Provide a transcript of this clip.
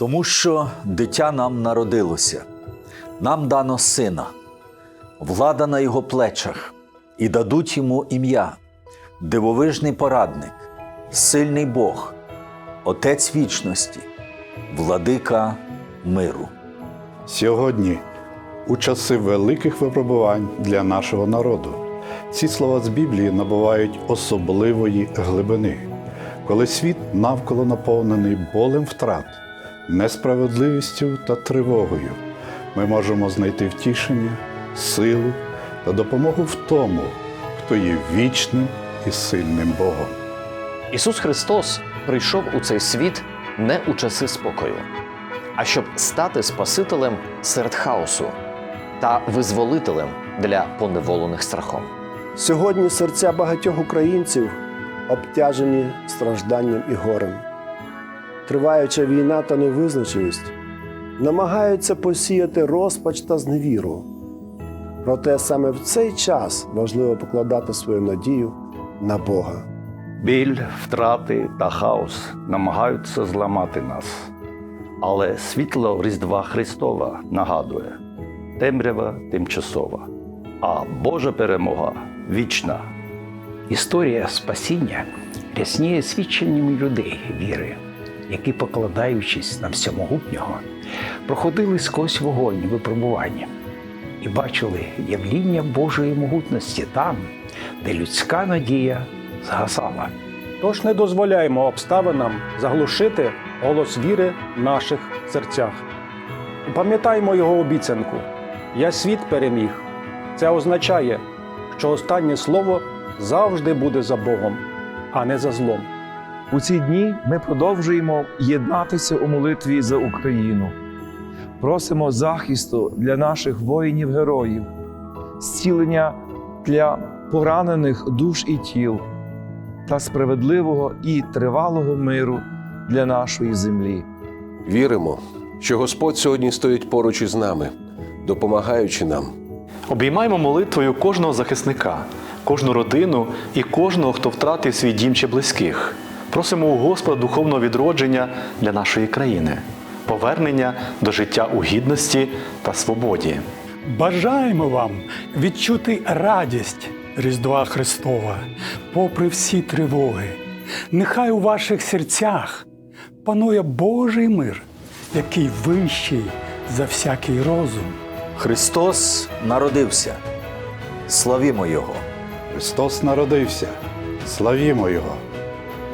Тому що дитя нам народилося, нам дано сина, влада на його плечах, і дадуть йому ім'я, дивовижний порадник, сильний Бог, Отець вічності, владика миру. Сьогодні, у часи великих випробувань для нашого народу, ці слова з Біблії набувають особливої глибини, коли світ навколо наповнений болем втрат, несправедливістю та тривогою, ми можемо знайти втішення, силу та допомогу в тому, хто є вічним і сильним Богом. Ісус Христос прийшов у цей світ не у часи спокою, а щоб стати Спасителем серед хаосу та визволителем для поневолених страхом. Сьогодні серця багатьох українців обтяжені стражданням і горем. Триваюча війна та невизначеність намагаються посіяти розпач та зневіру. Проте саме в цей час важливо покладати свою надію на Бога. Біль, втрати та хаос намагаються зламати нас. Але світло Різдва Христова нагадує: темрява тимчасова, а Божа перемога вічна. Історія спасіння рясніє свідченнями людей віри, які, покладаючись на всемогутнього, проходили сквозь вогонь випробування і бачили явління Божої могутності там, де людська надія згасала. Тож не дозволяємо обставинам заглушити голос віри в наших серцях. Пам'ятаємо його обіцянку: Я світ переміг. Це означає, що останнє слово завжди буде за Богом, а не за злом. У ці дні ми продовжуємо єднатися у молитві за Україну. Просимо захисту для наших воїнів-героїв, зцілення для поранених душ і тіл та справедливого і тривалого миру для нашої землі. Віримо, що Господь сьогодні стоїть поруч із нами, допомагаючи нам. Обіймаємо молитвою кожного захисника, кожну родину і кожного, хто втратив свій дім чи близьких. Просимо у Господа духовного відродження для нашої країни, повернення до життя у гідності та свободі. Бажаємо вам відчути радість Різдва Христова, попри всі тривоги. Нехай у ваших серцях панує Божий мир, який вищий за всякий розум. Христос народився. Славімо Його! Христос народився. Славімо Його!